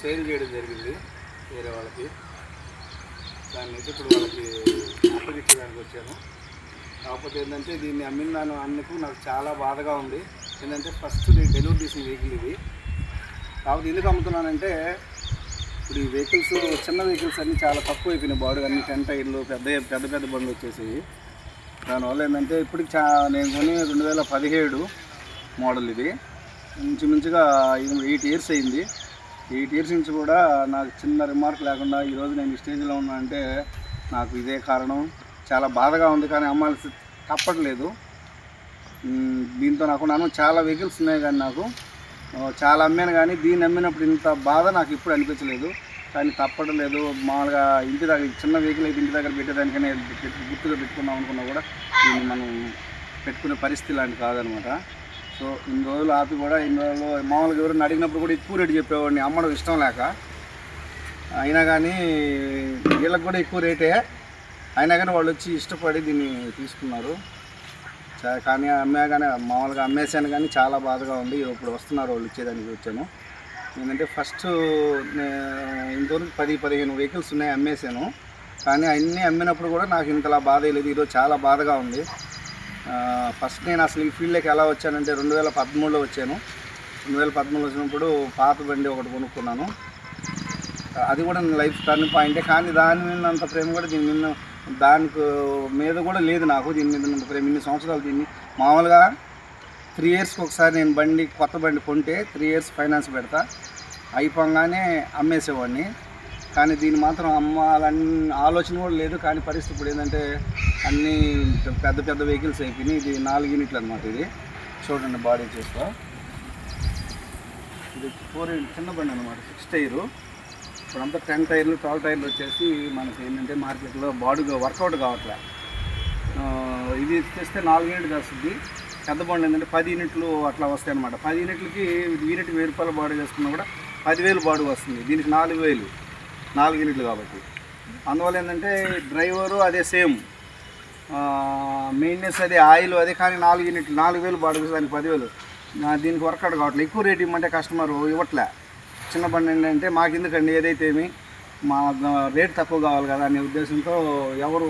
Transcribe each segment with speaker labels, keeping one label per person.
Speaker 1: Sale చేయడం జరిగింది వేరే వాళ్ళకి. దాన్ని అయితే ఇప్పుడు వాళ్ళకి అప్పగించడానికి వచ్చాను కాకపోతే ఏంటంటే దీన్ని అమ్మిన దాని అందుకు నాకు చాలా బాధగా ఉంది. ఏంటంటే ఫస్ట్ నేను డెలివరీ తీసిన వెహికల్ ఇది. కాకపోతే ఎందుకు అమ్ముతున్నానంటే ఇప్పుడు ఈ వెహికల్స్ చిన్న వెహికల్స్ అన్నీ చాలా తక్కువ అయిపోయినాయి బాడీ అన్ని టెన్ టైర్లు పెద్ద పెద్ద పెద్ద బండ్లు వచ్చేసాయి. దానివల్ల ఏంటంటే ఇప్పటికి చా నేను కొని రెండు వేల పదిహేడు మోడల్ ఇది. ఇంచుమించుగా ఎయిట్ ఇయర్స్ అయింది. ఎయిట్ ఇయర్స్ నుంచి కూడా నాకు చిన్న రిమార్క్ లేకుండా ఈరోజు నేను ఈ స్టేజ్లో ఉన్నా అంటే నాకు ఇదే కారణం. చాలా బాధగా ఉంది కానీ అమ్మాల్సి తప్పట్లేదు. దీంతో నాకు నన్ను చాలా వెహికల్స్ ఉన్నాయి కానీ నాకు. చాలా అమ్మాను కానీ దీన్ని అమ్మినప్పుడు ఇంత బాధ నాకు ఇప్పుడు అనిపించలేదు. కానీ తప్పడం లేదు మామూలుగా ఇంటి దగ్గర చిన్న వెహికల్ అయితే ఇంటి దగ్గర పెట్టేదానికనే గుర్తుగా పెట్టుకుందాం అనుకున్నా కూడా దీన్ని మనం పెట్టుకునే పరిస్థితి లాంటి కాదనమాట. సో ఇన్ని రోజులు ఆపి కూడా ఇన్ని రోజులు మామూలుగా ఎవరైనా అడిగినప్పుడు కూడా ఎక్కువ రేటు చెప్పేవాడిని? అమ్మడం ఇష్టం లేక. అయినా కానీ వీళ్ళకి కూడా ఎక్కువ రేటే. అయినా కానీ వాళ్ళు వచ్చి ఇష్టపడి దీన్ని తీసుకున్నారు. కానీ అమ్మే కానీ మామూలుగా అమ్మేసాను కానీ చాలా బాధగా ఉంది. ఇప్పుడు వస్తున్నారు వాళ్ళు ఇచ్చేదానికి వచ్చాను. ఏంటంటే ఫస్ట్ ఇంతవరకు పది పదిహేను వెహికల్స్ ఉన్నాయి అమ్మేసాను కానీ అన్నీ అమ్మినప్పుడు కూడా నాకు ఇంతలా బాధ లేదు ఈరోజు చాలా బాధగా ఉంది. ఫస్ట్ నేను అసలు ఈ ఫీల్డ్లోకి ఎలా వచ్చానంటే రెండు వేల పదమూడులో వచ్చాను. రెండు వేల పదమూడులో వచ్చినప్పుడు పాత బండి ఒకటి కొనుక్కున్నాను. అది కూడా నేను లైఫ్ టర్నింగ్ పాయింటే కానీ దాని మీద అంత ప్రేమ కూడా దీని మీద దానికి మీద కూడా లేదు నాకు. దీని మీద అంత ప్రేమ. ఇన్ని సంవత్సరాలు దీన్ని మామూలుగా త్రీ ఇయర్స్కి ఒకసారి నేను బండి కొత్త బండి కొంటే త్రీ ఇయర్స్ ఫైనాన్స్ పెడతా. అయిపోగానే అమ్మేసేవాడిని. కానీ దీన్ని మాత్రం అమ్మాలని ఆలోచన కూడా లేదు. కానీ పరిస్థితి ఇప్పుడు ఏంటంటే అన్నీ పెద్ద పెద్ద వెహికల్స్ అయిపోయినాయి. ఇది నాలుగు యూనిట్లు అనమాట ఇది. చూడండి బాడీ చూస్తా. ఇది ఫోర్ చిన్న బండి అనమాట సిక్స్ టైరు. ఇప్పుడంతా టెన్ టైర్లు ట్వెల్వ్ టైర్లు వచ్చేసి మనకి ఏంటంటే మార్కెట్లో బాడీగా వర్కౌట్ కావట్లే. ఇది తెస్తే నాలుగు యూనిట్లు వస్తుంది పెద్ద బండి ఏంటంటే పది యూనిట్లు అట్లా వస్తాయి అనమాట పది యూనిట్లకి యూనిట్ వెయ్యి రూపాయల బాడీ వేసుకున్నా కూడా పదివేలు బాడీ వస్తుంది. దీనికి నాలుగు వేలు. నాలుగు యూనిట్లు కాబట్టి. అందువల్ల ఏంటంటే డ్రైవరు అదే సేమ్. మెయింటెనెన్స్ అదే ఆయిల్ అదే కానీ నాలుగు యూనిట్లు నాలుగు వేలు బాడుగు దానికి పదివేలు. దీనికి వర్కౌట్ కావట్లేదు ఎక్కువ రేట్ ఇవ్వమంటే కస్టమర్ ఇవ్వట్లే. చిన్న బండి ఏంటంటే మాకు ఎందుకండి ఏదైతే ఏమి మా రేట్ తక్కువ కావాలి కదా అనే ఉద్దేశంతో ఎవరు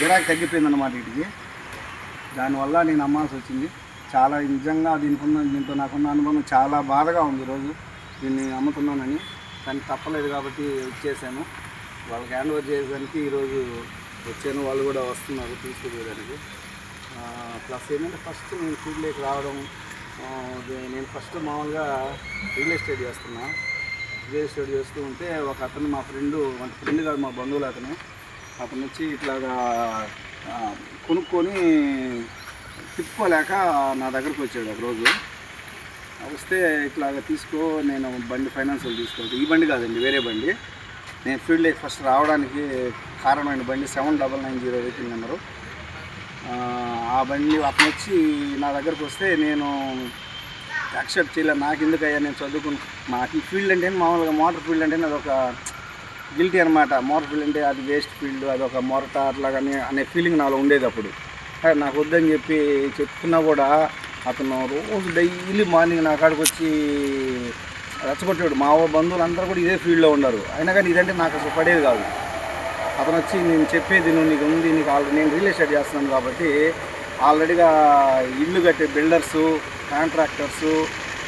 Speaker 1: గిరాకీ తగ్గిపోయిందన్నమాట వీటికి. దానివల్ల నేను అమ్మాల్సి వచ్చింది. చాలా నిజంగా దీనికి ఉన్న దీంతో నాకున్న అనుభవం చాలా బాధగా ఉంది ఈరోజు. దీన్ని అమ్ముతున్నానని. కానీ తప్పలేదు కాబట్టి ఇచ్చేసాను. వాళ్ళకి హ్యాండ్ ఓవర్ చేయడానికి ఈరోజు వచ్చాను. వాళ్ళు కూడా వస్తున్నారు తీసుకుపోయడానికి ప్లస్ ఏంటంటే ఫస్ట్ నేను ఫీల్డ్లోకి రావడం నేను ఫస్ట్ మామూలుగా రియల్ ఎస్టేట్ చేస్తున్నా. రియల్ ఎస్టేట్ చేస్తూ ఉంటే ఒక అతను మా ఫ్రెండ్ అంటే ఫ్రెండ్ కాదు మా బంధువులు అతను. అతను వచ్చి ఇట్లాగా కొనుక్కొని తిప్పుకోలేక నా దగ్గరకు వచ్చాడు ఒక రోజు వస్తే ఇట్లాగ తీసుకో నేను బండి ఫైనాన్షియల్ తీసుకోవద్దు. ఈ బండి కాదండి వేరే బండి. నేను ఫీల్డ్లోకి ఫస్ట్ రావడానికి కారణమైన బండి seven double nine zero vehicle number. ఆ, బండి అతను వచ్చి నా దగ్గరకు వస్తే నేను యాక్సెప్ట్ చేయలేదు. నాకు ఎందుకు అయ్యా నేను చదువుకుని నాకు ఈ ఫీల్డ్ అంటే మామూలుగా మోటార్ ఫీల్డ్ అంటే అది ఒక గిల్టీ అనమాట మోటార్ ఫీల్డ్ అంటే అది వేస్ట్ ఫీల్డ్ అది ఒక మొరట అట్లాగని అనే ఫీలింగ్ నాలో ఉండేది అప్పుడు. నాకు వద్దని చెప్పి చెప్తున్నా కూడా అతను రోజు డైలీ మార్నింగ్ నా కాడికి వచ్చి రెచ్చగొట్టాడు. మా బంధువులు అందరూ కూడా ఇదే ఫీల్డ్లో ఉన్నారు. అయినా కానీ ఇదంటే నాకు అసలు పడేది కాదు. అతను వచ్చి నేను చెప్పేది నువ్వు నీకు ఉంది నీకు ఆల్రెడీ నేను రియల్ ఎస్టేట్ చేస్తున్నాను కాబట్టి ఆల్రెడీగా ఇల్లు కట్టే బిల్డర్సు కాంట్రాక్టర్సు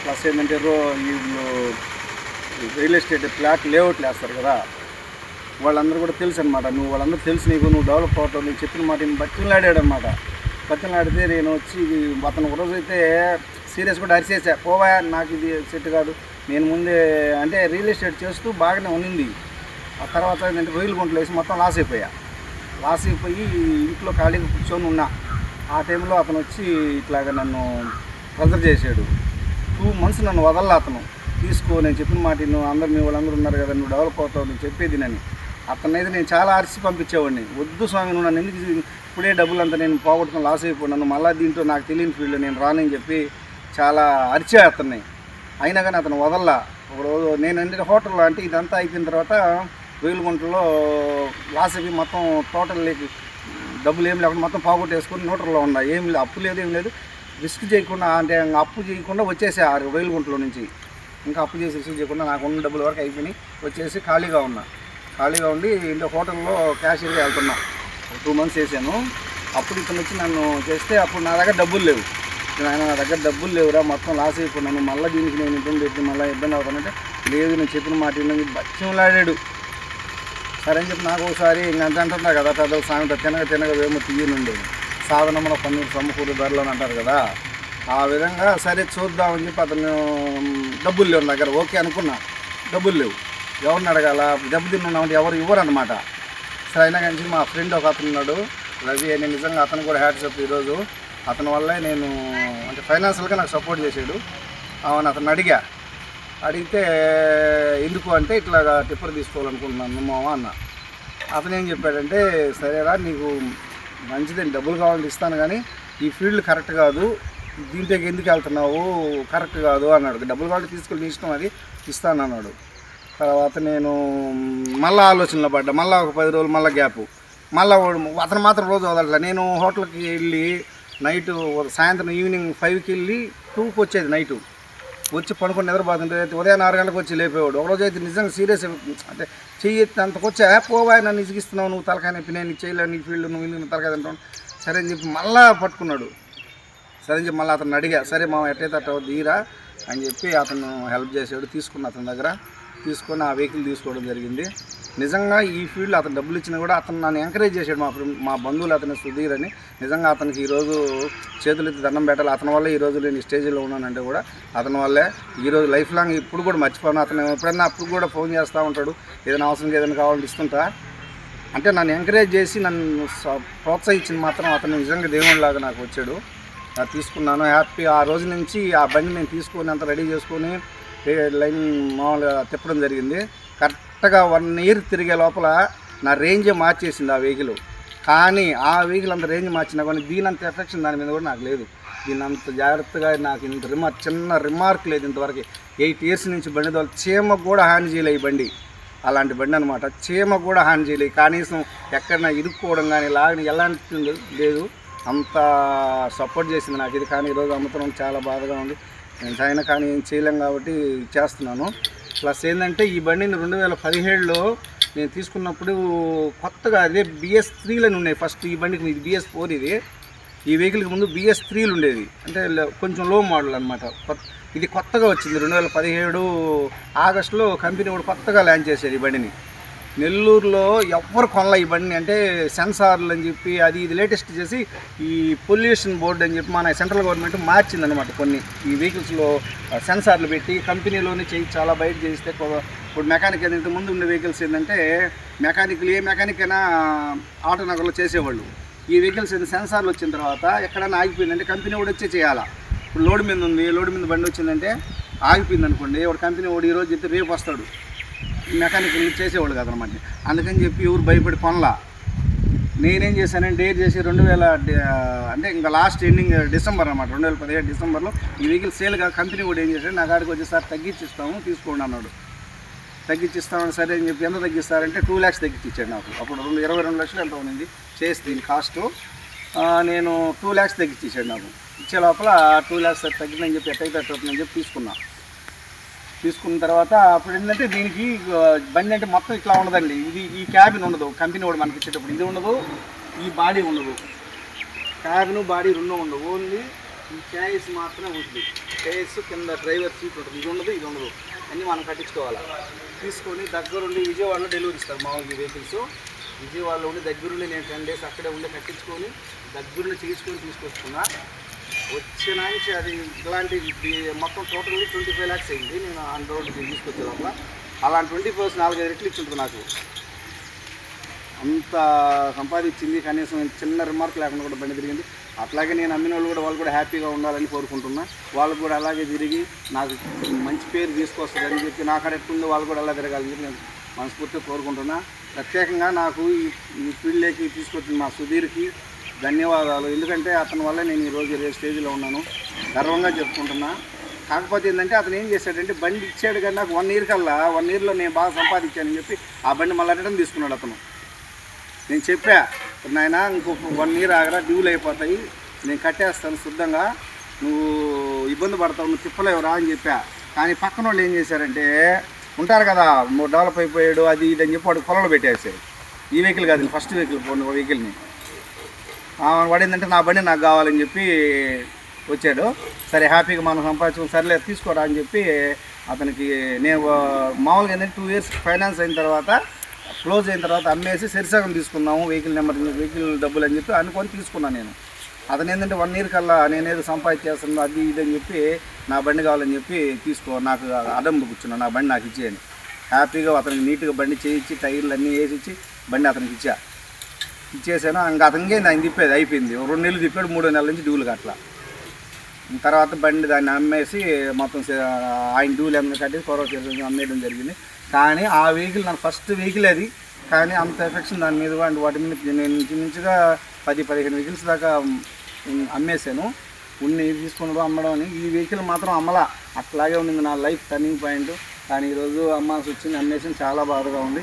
Speaker 1: ప్లస్ ఏంటంటే వీళ్ళు రియల్ ఎస్టేట్ ఫ్లాట్ లేఅవుట్లు వేస్తారు కదా. వాళ్ళందరూ కూడా తెలుసు అనమాట నువ్వు వాళ్ళందరూ తెలుసు నీకు నువ్వు డెవలప్ అవుతావు నువ్వు చెప్పిన మాట నేను బతిలాడాడు అనమాట బతిలాడితే నేను వచ్చి అతను ఒక రోజైతే సీరియస్ కూడా అరిసేసా. పోవా నాకు ఇది సెట్ కాదు. నేను ముందే అంటే రియల్ ఎస్టేట్ చేస్తూ బాగానే ఉన్నింది. ఆ తర్వాత ఏంటంటే రొయ్యలు గుంటలు వేసి మొత్తం లాస్ అయిపోయా. లాస్ అయిపోయి ఇంట్లో ఖాళీగా కూర్చొని ఉన్నా. ఆ టైంలో అతను వచ్చి ఇట్లాగ నన్ను ప్రెజర్ చేశాడు. టూ మంత్స్ నన్ను వదల్లా అతను. తీసుకో నేను చెప్పిన మాట నువ్వు అందరు మీ వాళ్ళందరూ ఉన్నారు కదా నువ్వు డెవలప్ అవుతావు నువ్వు చెప్పేది నన్ను. అతనైతే అయితే నేను చాలా అరిచి పంపించేవాడిని. వద్దు స్వామి నువ్వు నన్ను ఎందుకు ఇప్పుడే డబ్బులు అంతా నేను పోగొట్టుకుని లాస్ అయిపోయినాను మళ్ళీ దీంట్లో నాకు తెలియని ఫీల్డ్ నేను రానని చెప్పి చాలా అరిచే అతన్ని. అయినా కానీ అతను వదల్లా. ఒక రోజు నేను అంటే హోటల్లో అంటే ఇదంతా అయిపోయిన తర్వాత వేలుగుంటలో లాస్ అయిపోయి మొత్తం టోటల్ లేక డబ్బులు ఏం లేకుండా మొత్తం పోగొట్టేసుకుని నోటర్లో ఉన్నా. ఏం లేదు అప్పు లేదు ఏం లేదు. రిస్క్ చేయకుండా అంటే అప్పు చేయకుండా వచ్చేసే ఆరు వేలుగుంటలో నుంచి. ఇంకా అప్పు చేసి రిస్క్ చేయకుండా నాకు ఉన్న డబ్బుల వరకు అయిపోయినాయి. వచ్చేసి ఖాళీగా ఉన్నా. ఖాళీగా ఉండి ఇంట్లో హోటల్లో క్యాషియర్గా వెళ్తున్నా. టూ మంత్స్ చేశాను. అప్పుడు ఇక్కడ వచ్చి నన్ను చేస్తే అప్పుడు నా దగ్గర డబ్బులు లేవు. ఆయన నా దగ్గర డబ్బులు లేవురా మొత్తం లాస్ అయిపోయినాను. మళ్ళీ దీనికి నేను ఇబ్బంది పెట్టి మళ్ళీ ఇబ్బంది అవుతానంటే లేదు నేను చెప్పిన మాట వినని బచ్చంలాడాడు సరే అని చెప్పి నాకు ఒకసారి ఇంకంత అంటున్నా కదా పెద్ద సామెత తినగ తినగ వేమో తీయనుండి సాధనమున పన్నీరు సమకూరు ధరలు అని అంటారు కదా. ఆ విధంగా సరే చూద్దామని చెప్పి అతను డబ్బులు లేవు దగ్గర. ఓకే అనుకున్నా. డబ్బులు లేవు. ఎవరిని అడగాల? దెబ్బ తిన్నామంటే ఎవరు ఇవ్వరు అనమాట సరే అయినా కానీ మా ఫ్రెండ్ ఒక అతను ఉన్నాడు రవి అని. నిజంగా అతను కూడా హ్యాట్సప్ ఈరోజు. అతని వల్లే నేను అంటే ఫైనాన్షియల్గా నాకు సపోర్ట్ చేశాడు అవును అతను అడిగా. అడిగితే ఎందుకు అంటే ఇట్లాగా టిప్పర్ తీసుకోవాలనుకుంటున్నాను మామ అన్న. అతను ఏం చెప్పాడంటే సరేరా నీకు మంచిదే డబ్బులు కావాలంటే ఇస్తాను కానీ ఈ ఫీల్డ్ కరెక్ట్ కాదు. దీంట్లోకి ఎందుకు వెళ్తున్నావు? కరెక్ట్ కాదు అన్నాడు. డబ్బులు కావాలంటే తీసుకెళ్ళి నీ ఇష్టం అది ఇస్తాను అన్నాడు. తర్వాత నేను మళ్ళీ ఆలోచనలో పడ్డా. మళ్ళీ ఒక పది రోజులు మళ్ళీ గ్యాప్. మళ్ళీ అతను మాత్రం రోజు వదలట్లే. నేను హోటల్కి వెళ్ళి నైట్ సాయంత్రం ఈవినింగ్ ఫైవ్కి వెళ్ళి టూకి వచ్చేది నైటు. వచ్చి పడుకొని నిద్రపోతుంటే ఉదయం ఆరు గంటలకు వచ్చి లేపేవాడు. ఒకరోజు అయితే నిజంగా సీరియస్ అంటే చెయ్యి అంతకొచ్చా పోవా నన్ను ఇసిగిస్తున్నావు నువ్వు తలకాయ నొప్పి నేను చేయలేను నీ ఫీల్డ్ నువ్వు ఇందుకు తలకాయ తింటావు సరే అని చెప్పి మళ్ళా పట్టుకున్నాడు. సరే అని చెప్పి మళ్ళీ అతను అడిగా సరే మా ఎట్టయితే అట్ట తీరా అని చెప్పి అతను హెల్ప్ చేసాడు తీసుకున్న అతని దగ్గర. తీసుకొని ఆ వెహికల్ తీసుకోవడం జరిగింది. నిజంగా ఈ ఫీల్డ్ అతను డబ్బులు ఇచ్చినా కూడా అతను నన్ను ఎంకరేజ్ చేశాడు మా మా బంధువులు అతని సుధీర్ అని. నిజంగా అతనికి ఈరోజు చేతులు ఎత్తి దండం పెట్టాలి. అతని వల్లే ఈరోజు నేను ఈ స్టేజ్లో ఉన్నానంటే కూడా అతని వల్లే ఈరోజు లైఫ్ లాంగ్ ఇప్పుడు కూడా మర్చిపోను. అతను ఎప్పుడైనా అప్పుడు కూడా ఫోన్ చేస్తూ ఉంటాడు. ఏదైనా అవసరం ఏదైనా కావాలంటే ఇస్తుంటా. అంటే నన్ను ఎంకరేజ్ చేసి నన్ను స- మాత్రం అతను నిజంగా దేవునిలాగా నాకు వచ్చాడు. అది తీసుకున్నాను. హ్యాపీ ఆ రోజు నుంచి ఆ బండి నేను తీసుకొని అంత రెడీ చేసుకొని లైన్ మామూలుగా తిప్పడం జరిగింది. కరెక్ట్గా వన్ ఇయర్ తిరిగే లోపల నా రేంజ్ మార్చేసింది ఆ వెహికల్. కానీ ఆ వెహికల్ అంత రేంజ్ మార్చినా కానీ దీని అంత ఎఫెక్షన్ దాని మీద కూడా నాకు లేదు. దీని అంత జాగ్రత్తగా నాకు ఇంత రిమార్క్ చిన్న రిమార్క్ లేదు ఇంతవరకు. ఎయిట్ ఇయర్స్ నుంచి బండి ద్వారా చీమకు కూడా హాని చేయలే ఈ బండి. అలాంటి బండి అనమాట చీమ కూడా హాని చేయలేదు కనీసం ఎక్కడైనా ఇరుక్కోవడం కానీ లాగని ఎలాంటి లేదు. అంత సపోర్ట్ చేసింది నాకు ఇది. కానీ ఈరోజు అమ్ముతున్నాం. చాలా బాధగా ఉంది. అయినా కానీ ఏం చేయలేం కాబట్టి చేస్తున్నాను. ప్లస్ ఏంటంటే ఈ బండిని రెండు వేల పదిహేడులో నేను తీసుకున్నప్పుడు కొత్తగా అదే బిఎస్ త్రీలని ఉన్నాయి. ఫస్ట్ ఈ బండికి ఇది బిఎస్ ఫోర్ ఇది. ఈ వెహికల్కి ముందు బిఎస్ త్రీలు ఉండేది అంటే కొంచెం లో మోడల్ అనమాట ఇది కొత్తగా వచ్చింది. రెండు వేల పదిహేడు ఆగస్టులో కంపెనీ కూడా కొత్తగా లాంచ్ చేశారు ఈ బండిని. నెల్లూరులో ఎవ్వరు కొనలే ఈ బండిని. అంటే సెన్సార్లు అని చెప్పి అది ఇది లేటెస్ట్ చేసి ఈ పొల్యూషన్ బోర్డు అని చెప్పి మన సెంట్రల్ గవర్నమెంట్ మార్చిందనమాట కొన్ని. ఈ వెహికల్స్లో సెన్సార్లు పెట్టి కంపెనీలోనే చేయి చాలా బయట చేస్తే ఇప్పుడు మెకానిక్ ఏంటంటే ముందు ఉండే వెహికల్స్ ఏంటంటే మెకానిక్లు ఏ మెకానిక్ అయినా ఆటో నగర్లో చేసేవాళ్ళు. ఈ వెహికల్స్ ఏంటి సెన్సార్లు వచ్చిన తర్వాత ఎక్కడైనా ఆగిపోయిందంటే కంపెనీ కూడా వచ్చే చేయాలా. ఇప్పుడు లోడ్ మీద ఉంది లోడ్ మీద బండి వచ్చిందంటే ఆగిపోయింది అనుకోండి ఒక కంపెనీ వాడు ఈరోజు చెప్తే రేపు వస్తాడు. మెకానిక్ చేసేవాళ్ళు కదనమాట. అందుకని చెప్పి ఎవరు భయపడి కొనలా. నేనేం చేశానంటే డేట్ చేసి రెండు వేల అంటే ఇంకా లాస్ట్ ఎండింగ్ డిసెంబర్ అనమాట. రెండు వేల పదిహేడు డిసెంబర్లో ఈ వెహికల్ సేల్గా కంపెనీ కూడా ఏం చేశాడు నా కాడికి వచ్చేసారి తగ్గించిస్తాము తీసుకోండి అన్నాడు. తగ్గించిస్తామని సరే అని చెప్పి ఎంత తగ్గిస్తారంటే టూ ల్యాక్స్ తగ్గించాడు నాకు. అప్పుడు రెండు ఇరవై రెండు లక్షలు ఎంత ఉంది చేసి దీని కాస్ట్ నేను టూ ల్యాక్స్ తగ్గించేసాడు నాకు. ఇచ్చే లోపల టూ ల్యాక్స్ తగ్గిందని చెప్పి ఎట్టయితే అవుతుందని చెప్పి తీసుకున్నా. తీసుకున్న తర్వాత అప్పుడు ఏంటంటే దీనికి బండి అంటే మొత్తం ఇట్లా ఉండదండి. ఇది ఈ క్యాబిన్ ఉండదు. కంపెనీ వాడు మనకి ఇచ్చేటప్పుడు ఇది ఉండదు ఈ బాడీ ఉండదు. క్యాబిన్ బాడీ రెండు ఉండవు. ఓన్లీ ఈ కేఎస్ మాత్రమే ఉంటుంది. క్యాయిస్ కింద డ్రైవర్ సీట్ ఉంటుంది. ఇది ఉండదు ఇది ఉండదు. అన్నీ మనం కట్టించుకోవాలి? తీసుకొని దగ్గరుండి విజయవాడలో డెలివరీ ఇస్తారు మామూలు ఈ వెహికల్స్ విజయవాడలో ఉండి దగ్గరుండి నేను టెన్ డేస్ అక్కడే ఉండి కట్టించుకొని దగ్గరుండి చేసుకొని తీసుకొచ్చుకున్నా వచ్చిన నుంచి అది ఇలాంటి మొత్తం టోటల్ ట్వంటీ ఫైవ్ ల్యాక్స్ అయింది. నేను ఆన్ రోడ్ తీసుకొచ్చే లోపల. అలాంటి ట్వంటీ ఫోర్స్ నాలుగైదు రెట్లు ఇచ్చింటుంది నాకు. అంత సంపాదించింది కనీసం చిన్న రిమార్క్ లేకుండా కూడా బండి తిరిగింది. అట్లాగే నేను అమ్మిన వాళ్ళు కూడా వాళ్ళు కూడా హ్యాపీగా ఉండాలని కోరుకుంటున్నా. వాళ్ళు కూడా అలాగే తిరిగి నాకు మంచి పేరు తీసుకొస్తారని చెప్పి నా కాడ ఎట్టుందో వాళ్ళు కూడా అలా తిరగాలని చెప్పి నేను మనస్ఫూర్తిగా కోరుకుంటున్నా. ప్రత్యేకంగా నాకు ఈ ఈ ఫీల్డ్లోకి తీసుకొచ్చిన మా సుధీర్కి ధన్యవాదాలు. ఎందుకంటే అతని వల్ల నేను ఈరోజు ఇరవై స్టేజ్లో ఉన్నాను. గర్వంగా చెప్పుకుంటున్నా. కాకపోతే ఏంటంటే అతను ఏం చేశాడంటే బండి ఇచ్చాడు కానీ నాకు వన్ ఇయర్ కల్లా వన్ ఇయర్లో నేను బాగా సంపాదించానని చెప్పి ఆ బండి మళ్ళీ రిటర్న్ తీసుకున్నాడు అతను. నేను చెప్పా నాయన ఇంకొక వన్ ఇయర్ ఆగరా డ్యూలు అయిపోతాయి. నేను కట్టేస్తాను శుద్ధంగా. నువ్వు ఇబ్బంది పడతావు నువ్వు తిప్పలేవురా అని చెప్పా. కానీ పక్కన వాళ్ళు ఏం చేశారంటే ఉంటారు కదా డెవలప్ అయిపోయాడు అది ఇది అని చెప్పి వాడు కొలలు పెట్టేశారు. ఈ వెహికల్ కాదు ఫస్ట్ వెహికల్ పోయిన వెహికల్ని. ఆమె పడిందంటే నా బండి నాకు కావాలని చెప్పి వచ్చాడు. సరే హ్యాపీగా మనం సంపాదించుకుని సర్లే తీసుకోరా అని చెప్పి అతనికి నేను మామూలుగా ఏంటంటే టూ ఇయర్స్ ఫైనాన్స్ అయిన తర్వాత క్లోజ్ అయిన తర్వాత అమ్మేసి సరిసగం తీసుకుందాము వెహికల్ నెంబర్ వెహికల్ డబ్బులు అని చెప్పి అనుకొని తీసుకున్నాను నేను. అతను ఏంటంటే వన్ ఇయర్ కల్లా నేనేదో సంపాదించేస్తాను అది ఇది అని చెప్పి నా బండి కావాలని చెప్పి తీసుకో నాకు అడం కూర్చున్నా నా బండి నాకు ఇచ్చేయండి హ్యాపీగా అతనికి నీట్గా బండి చేయించి టైర్లు అన్నీ వేసి ఇచ్చి బండి అతనికి ఇచ్చా. ఇచ్చేసాను ఇంకా అతనికి ఆయన తిప్పేది అయిపోయింది. రెండు నెలలు తిప్పాడు మూడో నెలల నుంచి డ్యూలు కట్టలా తర్వాత బండి దాన్ని అమ్మేసి మొత్తం ఆయన డ్యూలు ఎంత కట్టి కొరవ అమ్మేయడం జరిగింది. కానీ ఆ వెహికల్ నాకు ఫస్ట్ వెహికల్ అది. కానీ అంత ఎఫెక్షన్ దాని మీద అండ్ వాటి మీద నేను ఇంచుమించుగా పది పదిహేను వెహికల్స్ దాకా అమ్మేశాను. ఉన్ని తీసుకుని అమ్మడం అని. ఈ వెహికల్ మాత్రం అమ్మలా అట్లాగే ఉండింది నా లైఫ్ టర్నింగ్ పాయింట్. కానీ ఈరోజు అమ్మాల్సి వచ్చింది అమ్మేసి చాలా బాధగా ఉంది.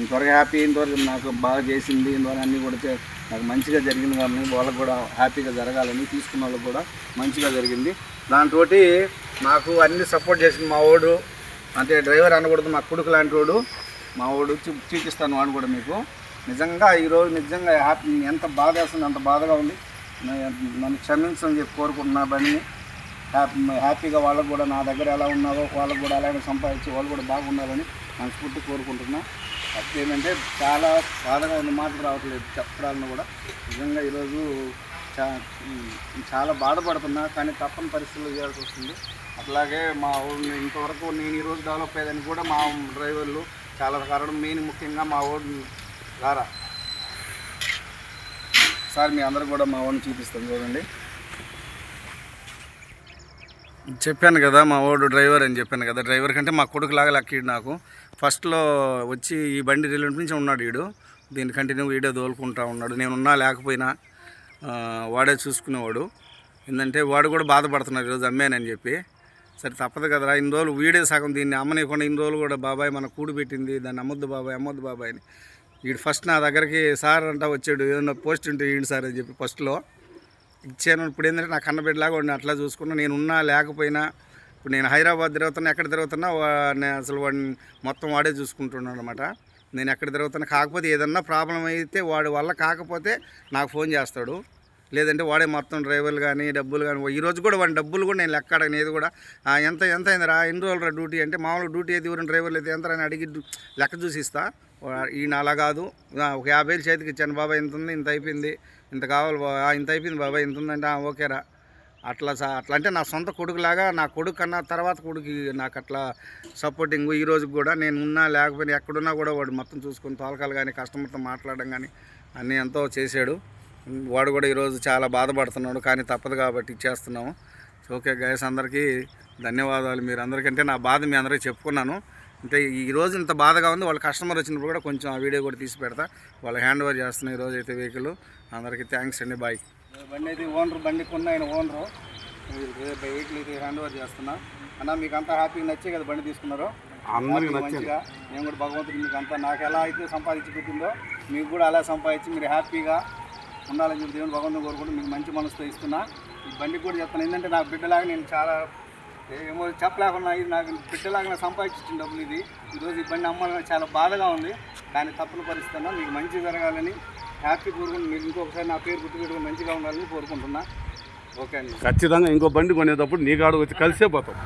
Speaker 1: ఇంతవరకు హ్యాపీ ఇంతవరకు నాకు బాగా చేసింది ఇంతవరకు అన్నీ కూడా నాకు మంచిగా జరిగింది కాబట్టి వాళ్ళకు కూడా హ్యాపీగా జరగాలని తీసుకున్న వాళ్ళకి కూడా మంచిగా జరిగింది. దాంతో నాకు అన్ని సపోర్ట్ చేసింది మా వాడు. అంటే డ్రైవర్ అనకూడదు మా కొడుకు లాంటి వాడు. మా వాడు చూ చూపిస్తాను వాడు కూడా మీకు. నిజంగా ఈరోజు నిజంగా హ్యాపీ ఎంత బాధ వేస్తుంది అంత బాధగా ఉంది. నన్ను క్షమించని చెప్పి కోరుకుంటున్నా బండిని హ్యాపీ హ్యాపీగా వాళ్ళకు కూడా నా దగ్గర ఎలా ఉన్నారో వాళ్ళకు కూడా అలాగే సంపాదించి వాళ్ళు కూడా బాగుండాలని మనస్ఫూర్తి కోరుకుంటున్నా. అది ఏంటంటే చాలా బాధగా ఉంది మాటలు రావట్లేదు చెప్పడాలను కూడా. నిజంగా ఈరోజు చా చాలా బాధపడుతున్నా కానీ తప్పని పరిస్థితుల్లో చేయాల్సి వస్తుంది. అట్లాగే మా ఊరిని ఇంతవరకు నేను ఈరోజు డెవలప్ అయ్యేదని కూడా మా డ్రైవర్లు చాలా కారణం. మెయిన్ ముఖ్యంగా మా ఊరిని ద్వారా సార్ మీ అందరూ కూడా మా ఊరిని చూపిస్తాం చూడండి. చెప్పాను కదా మా వాడు డ్రైవర్ అని చెప్పాను కదా. డ్రైవర్ కంటే మా కొడుకు లాగా లక్కీడు నాకు. ఫస్ట్లో వచ్చి ఈ బండి రిలెంట్ నుంచి ఉన్నాడు వీడు. దీని కంటిన్యూ వీడే తోలుకుంటా ఉన్నాడు. నేను ఉన్నా లేకపోయినా వాడే చూసుకునేవాడు. ఏంటంటే వాడు కూడా బాధపడుతున్నాడు ఈరోజు అమ్మానని చెప్పి. సరే తప్పదు కదరా ఇన్ని రోజులు వీడే సగం దీన్ని అమ్మనివ్వకుండా ఇన్ని రోజులు కూడా బాబాయ్ మన కూడు పెట్టింది దాన్ని అమ్మొద్దు బాబాయ్ అమ్మొద్దు బాబాయ్ అని. వీడు ఫస్ట్ నా దగ్గరికి సార్ అంటా వచ్చాడు ఏదన్నా పోస్ట్ ఉంటే ఏంటి సార్ అని చెప్పి ఫస్ట్లో ఇచ్చాను. ఇప్పుడు ఏంటంటే నా కన్నబిడ్డలాగా వాడిని అట్లా చూసుకున్నా నేను ఉన్నా లేకపోయినా ఇప్పుడు నేను హైదరాబాద్ తిరుగుతున్నా ఎక్కడ తిరుగుతున్నా అసలు వాడిని మొత్తం వాడే చూసుకుంటున్నాడు అనమాట నేను ఎక్కడ తిరుగుతున్నా కాకపోతే ఏదన్నా ప్రాబ్లం అయితే వాడి వల్ల కాకపోతే నాకు ఫోన్ చేస్తాడు. లేదంటే వాడే మొత్తం డ్రైవర్లు కానీ డబ్బులు కానీ ఈరోజు కూడా వాడి డబ్బులు కూడా నేను లెక్క అడగను ఏది కూడా. ఎంత ఎంత అయిందిరా ఎన్ని రోజులు రా డ్యూటీ అంటే మామూలు డ్యూటీ అయితే ఎవరైనా డ్రైవర్లు అయితే ఎంత అని అడిగి లెక్క చూసి ఇస్తా ఈయన అలా కాదు. ఒక యాభై వేలు చేతికి ఇచ్చాను బాబాయ్ ఇంత ఉంది ఇంత అయిపోయింది ఇంత కావాలి బాబా ఇంత అయిపోయింది బాబాయ్ ఇంత ఉందంటే ఓకేరా అట్లా సా అట్లా అంటే నా సొంత కొడుకులాగా నా కొడుకు కన్నా తర్వాత కొడుకు నాకు అట్లా సపోర్టింగ్ ఈ కూడా నేను ఉన్నా లేకపోయినా ఎక్కడున్నా కూడా వాడు మొత్తం చూసుకుని తోలకాలు కానీ కస్టమర్తో మాట్లాడడం కానీ అన్నీ ఎంతో చేశాడు. వాడు కూడా ఈరోజు చాలా బాధపడుతున్నాడు కానీ తప్పదు కాబట్టి ఇచ్చేస్తున్నాము. ఓకే గైస్ అందరికీ ధన్యవాదాలు. మీరు అందరికంటే నా బాధ మీ అందరికీ చెప్పుకున్నాను. అంటే ఈ రోజు ఇంత బాధగా ఉంది వాళ్ళ కస్టమర్ వచ్చినప్పుడు కూడా కొంచెం ఆ వీడియో కూడా తీసి పెడతా. వాళ్ళు హ్యాండ్ ఓవర్ చేస్తున్నాయి ఈరోజు అయితే వెహికల్. అందరికీ థ్యాంక్స్ అండి. బాయ్. బండి అయితే ఓనర్ బండి కొన్న ఆయన ఓనరు. వెహికల్ అయితే హ్యాండ్ ఓవర్ చేస్తున్నా. అన్న మీకు అంతా హ్యాపీగా నచ్చే కదా బండి తీసుకున్నారు?
Speaker 2: అందరికీ.
Speaker 1: మంచిగా. నేను కూడా భగవంతుడు మీకు అంతా నాకు ఎలా అయితే సంపాదించి పెట్టిందో మీకు కూడా అలా సంపాదించి మీరు హ్యాపీగా ఉండాలని చెప్పి దేవుని భగవంతుని కోరుకుంటూ మీకు మంచి మనసుతో ఇస్తున్నా. ఈ బండికి కూడా చెప్తాను ఏంటంటే నాకు బిడ్డలాగా నేను చాలా ఏమో చెప్పలేకున్నా. ఇది నాకు బిడ్డలాగా సంపాదించిన డబ్బులు ఇది. ఈరోజు ఈ బండి అమ్మాలని చాలా బాధగా ఉంది. కానీ తప్పులు పరిస్థితున్నా మీకు మంచి జరగాలని హ్యాపీ కోరుకుంటూ మీరు ఇంకొకసారి నా పేరు గుర్తుపెట్టుకుని మంచిగా ఉండాలని కోరుకుంటున్నా. ఓకే అండి.
Speaker 2: ఖచ్చితంగా ఇంకో బండి కొనేటప్పుడు నీ కాడ వచ్చి కలిసే పోతాం.